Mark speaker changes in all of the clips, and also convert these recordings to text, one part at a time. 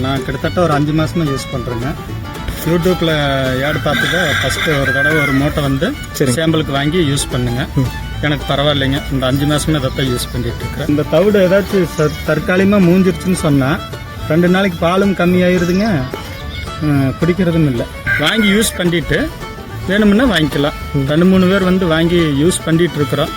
Speaker 1: கிட்டத்தட்ட ஒரு அஞ்சு மாசமா யூஸ் பண்றேங்க. யூடியூப்ல ஏடு பார்த்துட்டு ஃபர்ஸ்ட் ஒரு தடவை ஒரு மூட்டை வந்து சேம்பிளுக்கு வாங்கி யூஸ் பண்ணுங்க. எனக்கு பரவாயில்லைங்க. இந்த அஞ்சு மாசமா இதை தான் யூஸ் பண்ணிட்டு இருக்கேன் இந்த தவிடு ஏதாச்சும் ச- தற்காலிகமா மூஞ்சிருச்சுன்னு சொன்னா ரெண்டு நாளைக்கு பாலும் கம்மியாயிருதுங்க. குடிக்கிறதும் இல்லை. வாங்கி யூஸ் பண்ணிட்டு வேணும்னா வாங்கிக்கலாம். ரெண்டு மூணு பேர் வந்து வாங்கி யூஸ் பண்ணிட்டு இருக்கிறோம்.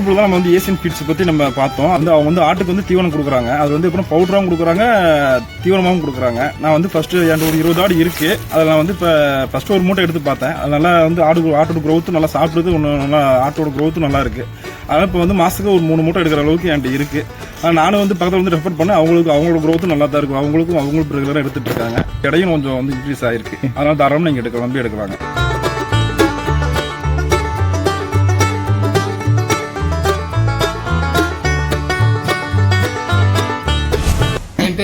Speaker 2: யூடியூப்ல தான் நம்ம வந்து ஏசியன் ஃபீட்ஸ் பற்றி நம்ம பார்த்தோம். வந்து அவங்க வந்து ஆட்டுக்கு வந்து தீவனம் கொடுக்குறாங்க. அது வந்து இப்போ பவுடராகவும் கொடுக்குறாங்க தீவனமாகவும் கொடுக்குறாங்க. நான் வந்து ஃபர்ஸ்ட் என் ஒரு இருபது ஆடு இருக்கு. அதில் நான் வந்து இப்போ ஃபர்ஸ்ட் ஒரு மூட்டை எடுத்து பார்த்தேன். அது நல்லா வந்து ஆடு ஆட்டோட க்ரோத்தும் நல்லா சாப்பிடுறது ஒன்று நல்லா ஆட்டோட க்ரோத்தும் நல்லா இருக்கு. அதனால் இப்போ வந்து மாதத்துக்கு ஒரு மூணு மூட்டை எடுக்கிற அளவுக்கு என்கிட்ட இருக்கு. நானும் வந்து பக்கத்தில் வந்து ரெஃபர் பண்ணேன். அவங்களுக்கு அவங்களோட க்ரோத்தும் நல்லா தான் இருக்கும். அவங்களுக்கும் அவங்களும் ரெகுலராக எடுத்துட்டு இருக்காங்க. இடையும் கொஞ்சம் வந்து இன்க்ரீஸ் ஆயிருக்கு. அதனால தாராளமாக நீங்கள் எடுக்க நம்பி
Speaker 3: எடுக்கிறாங்க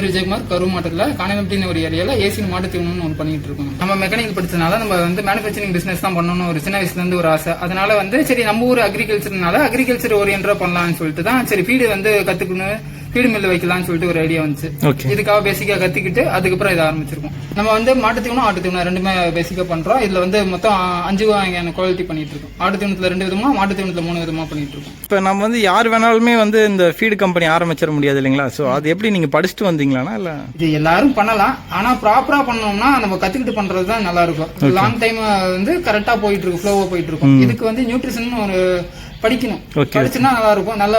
Speaker 3: பேர் விஜயகுமார் கரூர் மாவட்டத்தில் காணவெட்டின ஒரு ஏரியாவில் ஏசி மாட்டு தீவனம்னு ஒன்று பண்ணிட்டு இருக்கோம். நம்ம மெக்கானிக்கல் படிச்சதுனால நம்ம வந்து மேனுஃபேக்சரிங் பிசினஸ் தான் பண்ணணும்னு ஒரு சின்ன வயசுல இருந்து ஒரு ஆசை. அதனால வந்து சரி நம்ம ஊர் அக்ரிகல்ச்சர்னால அக்ரிகல்ச்சர் ஓரியன்டா பண்ணலாம்னு சொல்லிட்டு தான் சரி ஃபீடு வந்து கத்துக்கணும் ஃபீடு மில் வைக்கலாம்னு சொல்லிட்டு ஒரு ஐடியா வந்துச்சு. இதுக்காக பேசிக்கா கத்துக்கிட்டு அதுக்கப்புறம் இதை ஆரம்பிச்சிருக்கோம். நம்ம வந்து மாட்டு தீவனம் ஆட்டு தீவனம் ரெண்டுமே பேசிக்கா பண்றோம். இதுல வந்து மொத்தம் அஞ்சு வகையான குவாலிட்டி பண்ணிட்டு இருக்கோம். ஆட்டு தீவனத்துல ரெண்டு விதமா மாட்டு தீவனத்துல மூணு விதமா பண்ணிட்டு இருக்கோம்.
Speaker 4: இப்போ நம்ம வந்து யார் வேணாலுமே வந்து இந்த ஃபீடு கம்பெனி ஆரம்பிச்சிட முடியாது இல்லைங்களா? ஸோ அது எப்படி நீங்கள் படிச்சுட்டு வந்தீங்களாண்ணா இல்லை?
Speaker 3: இது எல்லாரும் பண்ணலாம். ஆனா ப்ராப்பரா பண்ணோம்னா நம்ம கத்துக்கிட்டு பண்றது தான் நல்லா இருக்கும். லாங் டைம் வந்து கரெக்டா போயிட்டு இருக்கு ஃப்ளோவா போயிட்டு இருக்கும். இதுக்கு வந்து நியூட்ரிஷன் ஒரு படிக்கணும். படிச்சுன்னா நல்லா இருக்கும் நல்ல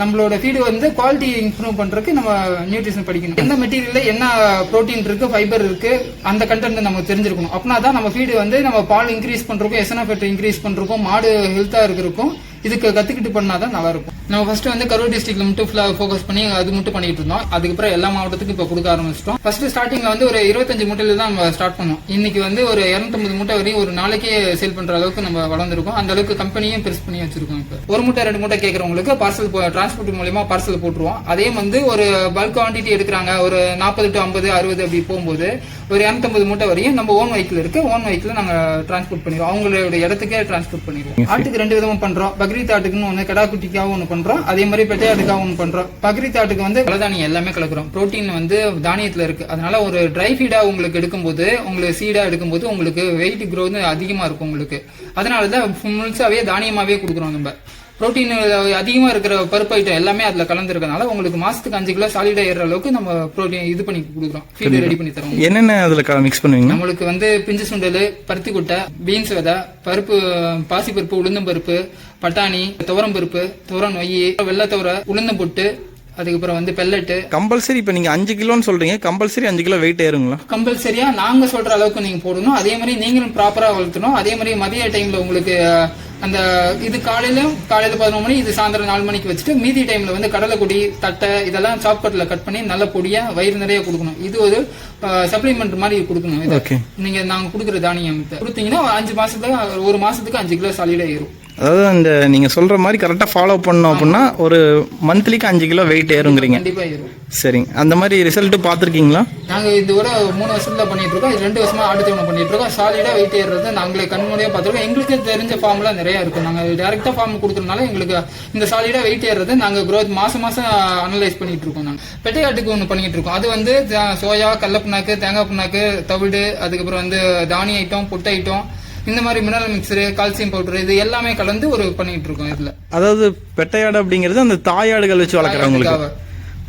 Speaker 3: நம்மளோட ஃபீடு வந்து குவாலிட்டி இம்ப்ரூவ் பண்றதுக்கு நம்ம நியூட்ரிஷன் படிக்கணும். எந்த மெட்டீரியல்ல என்ன புரோட்டீன் இருக்கு ஃபைபர் இருக்கு அந்த கண்டென்ட் நம்ம தெரிஞ்சிருக்கணும். அப்படின்னா தான் நம்ம ஃபீடு வந்து நம்ம பால் இன்க்ரீஸ் பண்றதுக்கும் எசனாஃபெட் இன்க்ரீஸ் பண்றதுக்கும் மாடு ஹெல்த்தா இருக்கிறதுக்கும் இதுக்கு கத்துக்கிட்டு பண்ணாதான் நல்லா இருக்கும் நம்ம ஃபர்ஸ்ட் வந்து கரூர் டிஸ்ட்ரிக்ட்ல மட்டும் ஃபோக்கஸ் பண்ணி அது மட்டும் பண்ணிட்டு இருந்தோம். அதுக்கப்புறம் எல்லா மாவட்டத்துக்கும் இப்ப கொடுக்க ஆரம்பிச்சிட்டோம். ஃபர்ஸ்ட் ஸ்டார்டிங்ல வந்து ஒரு இருபத்தஞ்சு மூட்டையில தான் நம்ம ஸ்டார்ட் பண்ணோம். இன்னைக்கு வந்து ஒரு 250 மூட்டை வரையும் ஒரு நாளைக்கே சேல் பண்ற அளவுக்கு நம்ம வளர்ந்துருக்கோம். அந்த அளவுக்கு கம்பெனியும் பெருசு பண்ணி வச்சிருக்கோம் இப்ப. ஒரு மூட்டை ரெண்டு மூட்டை கேட்கறவங்களுக்கு பார்சல் டிரான்ஸ்போர்ட் மூலியமா பார்சல் போட்டுருவோம். அதே வந்து ஒரு பல்க் குவான்டிட்டி எடுக்கிறாங்க. ஒரு நாற்பது டு ஐம்பது அறுபது அப்படி போகும்போது ஒரு 250 மூட்டை வரையும் நம்ம ஓன் வெஹிக்கிள் இருக்கு. ஓன் வெஹிக்கிள் நாங்க டிரான்ஸ்போர்ட் பண்ணிடுவோம். அவங்களோட இடத்துக்கே டிரான்ஸ்போர்ட் பண்ணிடுவோம். ஆட்டுக்கு ரெண்டு விதமா பண்றோம். பக்ரீத் ஆட்டுக்குன்னு ஒன்று கடா ஒன்று பண்ணுறோம் அதே மாதிரி பெட்டையாட்டுக்காகவும் ஒன்று பண்ணுறோம் பக்ரீத் ஆட்டுக்கு வந்து பலதானியம் எல்லாமே கலக்குறோம். ப்ரோட்டீன் வந்து தானியத்தில் இருக்குது அதனால் ஒரு ட்ரை ஃபீடாக உங்களுக்கு எடுக்கும்போது உங்களுக்கு சீடாக எடுக்கும்போது உங்களுக்கு வெயிட் க்ரோத் அதிகமாக இருக்கும் உங்களுக்கு. அதனால தான் முழுசாகவே தானியமாகவே கொடுக்குறோம் நம்ம. புரோட்டீன் அதிகமா இருக்கிற பருப்பு ஐட்டம் எல்லாமே அதுல கலந்துருக்கனால உங்களுக்கு மாசத்துக்கு அஞ்சு கிலோ சாலிடா ஏற அளவுக்கு நம்ம புரோட்டீன் இது பண்ணி கொடுக்குறோம். ஃபீட் ரெடி பண்ணி தரோம்
Speaker 4: என்னென்ன அதில் மிக்ஸ் பண்ணுவீங்க?
Speaker 3: நம்மளுக்கு வந்து பிஞ்சு சுண்டல் பருத்தி குட்டை பீன்ஸ் விதை பருப்பு பாசி பருப்பு உளுந்தம் பருப்பு பட்டாணி துவரம் பருப்பு துவரம் நொய் வெள்ளத்தவரை உளுந்தம் பொட்டு அதுக்கப்புறம் வந்து பெல்லட்டு
Speaker 4: கம்பல்சரி இப்போ நீங்கள் அஞ்சு கிலோன்னு சொல்கிறீங்க கம்பல்சரி அஞ்சு கிலோ வெயிட் ஏறுங்களா?
Speaker 3: கம்பல்சரியா நாங்க சொல்ற அளவுக்கு நீங்க போடணும். அதே மாதிரி நீங்களும் ப்ராப்பரா வளர்த்தணும். அதே மாதிரி மதிய டைம்ல உங்களுக்கு அந்த இது காலையில காலையில பதினொரு மணி இது சாயந்தரம் நாலு மணிக்கு வச்சுட்டு மீதி டைம்ல வந்து கடலைக்குடி தட்டை இதெல்லாம் சாப்கட்ல கட் பண்ணி நல்ல பொடியா வயிறு நிறைய கொடுக்கணும். இது ஒரு சப்ளிமெண்ட் மாதிரி கொடுக்கணும். நீங்க நாங்க கொடுக்குற தானியம் கொடுத்தீங்கன்னா அஞ்சு மாசத்துக்கு ஒரு மாசத்துக்கு அஞ்சு கிலோ சாலிடா ஏறும்.
Speaker 4: அதாவது அந்த நீங்கள் சொல்கிற மாதிரி கரெக்டாக ஃபாலோ பண்ணோம் அப்படின்னா ஒரு மந்த்லிக்கு அஞ்சு கிலோ வெயிட் ஏறுங்கிறீங்க.
Speaker 3: கண்டிப்பா ஏறும்
Speaker 4: சரிங்க. அந்த மாதிரி ரிசல்ட்டு பார்த்துருக்கீங்களா?
Speaker 3: நாங்க இது கூட மூணு வருஷத்துல பண்ணிட்டு இருக்கோம். இது ரெண்டு வருஷமா ஆடு தீவனம் பண்ணிட்டு இருக்கோம். சாலிடா வெயிட் ஏறுறது நாங்களே கண்மூடியா பார்த்துருக்கோம். எங்களுக்கு தெரிஞ்ச ஃபார்ம்லாம் நிறைய இருக்கு நாங்க டைரக்டா ஃபார்ம் கொடுக்கறதுனால எங்களுக்கு இந்த சாலிடா வெயிட் ஏறுறது நாங்க growth மாசம் மாசம் அனலைஸ் பண்ணிட்டு இருக்கோம் நாங்க. பெட்டையாட்டுக்கு ஒன்று பண்ணிட்டு இருக்கோம். அது வந்து சோயா கடல புண்ணாக்கு தேங்காய் புண்ணாக்கு தவிடு அதுக்கப்புறம் வந்து தானிய ஐட்டம் புட்டை ஐட்டம் இந்த மாதிரி மினரல் மிக்சரு கால்சியம் பவுடர் இது எல்லாமே கலந்து ஒரு பண்ணிட்டு இருக்கோம் இதுல.
Speaker 4: அதாவது பெட்டையாடு அப்படிங்கிறது அந்த தாயாடுகள் வச்சு வளர்க்குறவங்களுக்கு.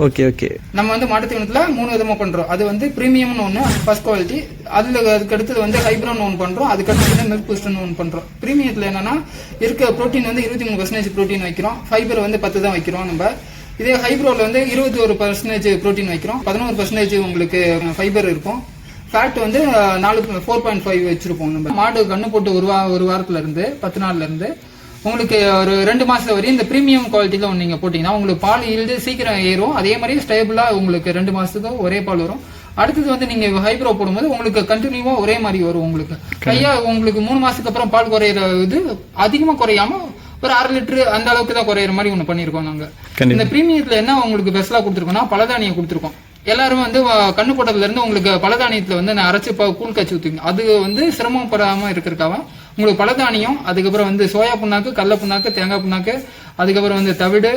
Speaker 4: Okay okay.
Speaker 3: நம்ம வந்து மாட்டுத்தீவனத்துல மூணு விதமா பண்றோம். அது வந்து பிரீமியம்னு ஒண்ணு ஃபர்ஸ்ட் குவாலிட்டி அதுல அதுக்கு அடுத்தது வந்து ஹைப்ரோன் ஒன்று பண்றோம். அதுக்கு அடுத்தது மில்க் பூஸ்டர்னு ஒன்று பண்றோம். பிரீமியத்துல என்னன்னா இருக்க புரோட்டீன் வந்து இருபத்தி மூணு பர்சன்டேஜ் ப்ரோட்டீன் வைக்கிறோம். ஃபைபர் வந்து பத்து தான் வைக்கிறோம் நம்ம. இதே ஹைப்ரோல வந்து இருபத்தி ஒரு பர்சன்டேஜ் ப்ரோட்டீன் வைக்கிறோம். பதினோரு பர்சன்டேஜ் உங்களுக்கு ஃபைபர் இருக்கும். ஃபேட் வந்து நாலு ஃபோர் பாயிண்ட் ஃபைவ் வச்சிருப்போம் நம்ம. மாடு கண்ணு போட்டு ஒரு வா ஒரு வாரத்துல இருந்து பத்து நாள்ல இருந்து உங்களுக்கு ஒரு ரெண்டு மாசம் வரையும் இந்த பிரீமியம் குவாலிட்டியில ஒன்று நீங்க போட்டீங்கன்னா உங்களுக்கு பால் ஈல்டு சீக்கிரம் ஏறும். அதே மாதிரி ஸ்டேபிளா உங்களுக்கு ரெண்டு மாசத்துக்கு ஒரே பால் வரும். அடுத்தது வந்து நீங்க ஹைப்ரோ போடும்போது உங்களுக்கு கண்டினியூவா ஒரே மாதிரி வரும் உங்களுக்கு. கையா உங்களுக்கு மூணு மாசத்துக்கு அப்புறம் பால் குறையிற இது அதிகமா குறையாம ஒரு அரை லிட்டர் அந்த அளவுக்கு தான் குறையிற மாதிரி ஒன்று பண்ணியிருக்கோம் நாங்க.
Speaker 4: கண்டிப்பா.
Speaker 3: இந்த பிரீமியத்துல என்ன உங்களுக்கு பெஸ்ட்லா கொடுத்துருக்கோம்னா பலதானியம் கொடுத்துருக்கோம். எல்லாரும் வந்து கண்ணுக்கூட்டத்துல இருந்து உங்களுக்கு பலதானியத்துல வந்து நான் அரைச்சு ப- கூழ் காய்ச்சி ஊத்துவீங்க அது வந்து சிரமப்படாம இருக்கிறக்காக உங்களுக்கு பலதானியம் அதுக்கப்புறம் வந்து சோயா புண்ணாக்கு கடல புண்ணாக்கு தேங்காய் புண்ணாக்கு அதுக்கப்புறம் வந்து தவிடு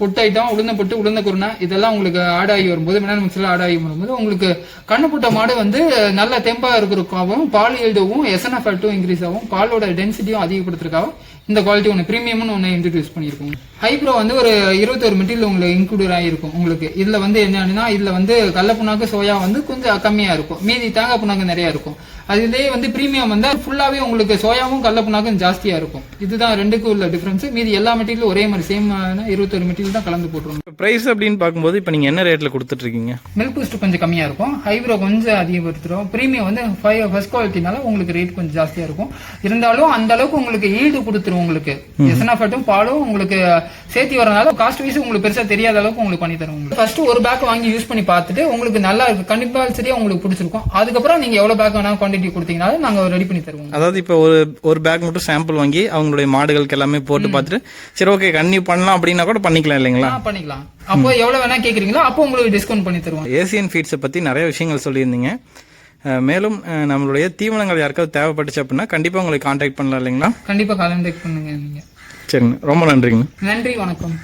Speaker 3: புட்டு ஐட்டம் உளுந்த புட்டு உளுந்த குருணை இதெல்லாம் உங்களுக்கு ஆட் ஆகி வரும்போது மினரல் மிக்ஸில் ஆட் ஆகி வரும்போது உங்களுக்கு கண்ணு புட்ட மாடு வந்து நல்ல தெம்பா இருக்கிறதுக்காகவும் பால் எழுதவும் எஸ்என்எஃப் இன்க்ரீஸ் ஆகும் பாலோட டென்சிட்டியும் அதிகப்படுத்துறதுக்காகவும் இந்த குவாலிட்டி ஒன்று ப்ரீமியம்னு ஒன்று இன்ட்ரடியூஸ் பண்ணியிருக்கோம். ஹைப்ரோ வந்து ஒரு இருபத்தொரு மெட்டீரியல் உங்களுக்கு இன்க்ளூட் ஆகிருக்கும் உங்களுக்கு. இதில் வந்து என்னன்னா இதில் வந்து கடல புண்ணாக்கு சோயா வந்து கொஞ்சம் கம்மியாக இருக்கும். மீதி தேங்காய் புண்ணாக்கு நிறையா இருக்கும். அதுலேயே வந்து ப்ரீமியம் வந்து ஃபுல்லாகவே உங்களுக்கு சோயாவும் கடல புண்ணாக்கும் ஜாஸ்தியாக இருக்கும். இதுதான் ரெண்டுக்கும் உள்ள டிஃப்ரென்ஸ் மீதி எல்லா மெட்டீரியலும் ஒரே மாதிரி சேம் இருபத்தொரு மெட்டீரியல் தான் கலந்து போட்டுருவோம்
Speaker 4: ப்ரைஸ் அப்படின்னு பார்க்கும்போது இப்போ நீங்கள் என்ன ரேட்டில் கொடுத்துட்ருக்கீங்க?
Speaker 3: மில்க் பூஸ்ட் கொஞ்சம் கம்மியா இருக்கும். ஹைப்ரோ கொஞ்சம் அதிகப்படுத்துறோம் ப்ரீமியம் வந்து ஃபைவ் ஃபர்ஸ்ட் குவாலிட்டினால உங்களுக்கு ரேட் கொஞ்சம் ஜாஸ்தியா இருக்கும். இருந்தாலும் அந்த அளவுக்கு உங்களுக்கு ஈடு கொடுத்துரும். உங்களுக்கு. எஸ்என்எஃப்ட்டும் பாலும் உங்களுக்கு சேர்த்தி வரனால காஸ்ட் வைஸ் உங்களுக்கு பெருசா தெரியாத அளவுக்கு உங்களுக்கு பண்ணி தரும் உங்களுக்கு. ஃபர்ஸ்ட் ஒரு பேக் வாங்கி யூஸ் பண்ணி பார்த்துட்டு உங்களுக்கு நல்லா இருக்கு. கண்டிப்பா சரியா உங்களுக்கு பிடிச்சிருக்கும். அதுக்கப்புறம் நீங்க எவ்வளவு பேக் வேணாலும் குவான்டிட்டி கொடுத்தீங்கனாலும் நாங்க ரெடி பண்ணி தருவோம்.
Speaker 4: அதாவது இப்போ ஒரு ஒரு பேக் மட்டும் சாம்பிள் வாங்கி அவங்களுடைய மாடுகளுக்கு எல்லாமே போட்டு பார்த்துட்டு சரி ஓகே கண்ணி பண்ணலாம் அப்படின்னா கூட பண்ணிக்கலாம் இல்லைங்களா?
Speaker 3: பண்ணிக்கலாம். அப்போ எவ்வளவு வேணா கேக்குறீங்களோ அப்போ உங்களுக்கு டிஸ்கவுண்ட் பண்ணி தருவோம்.
Speaker 4: ஏசியன் ஃபீட்ஸை பற்றி நிறைய விஷயங்கள் சொல்லியிருந்தீங்க. மேலும் நம்மளுடைய தீவனங்கள் யாருக்காவது தேவைப்பட்டுச்சு அப்படின்னா கண்டிப்பாக உங்களை காண்டாக்ட் பண்ணலாம் இல்லைங்களா?
Speaker 3: கண்டிப்பா கான்டாக்ட் பண்ணுங்க
Speaker 4: சரிங்க. ரொம்ப நன்றிங்க.
Speaker 3: நன்றி வணக்கம்.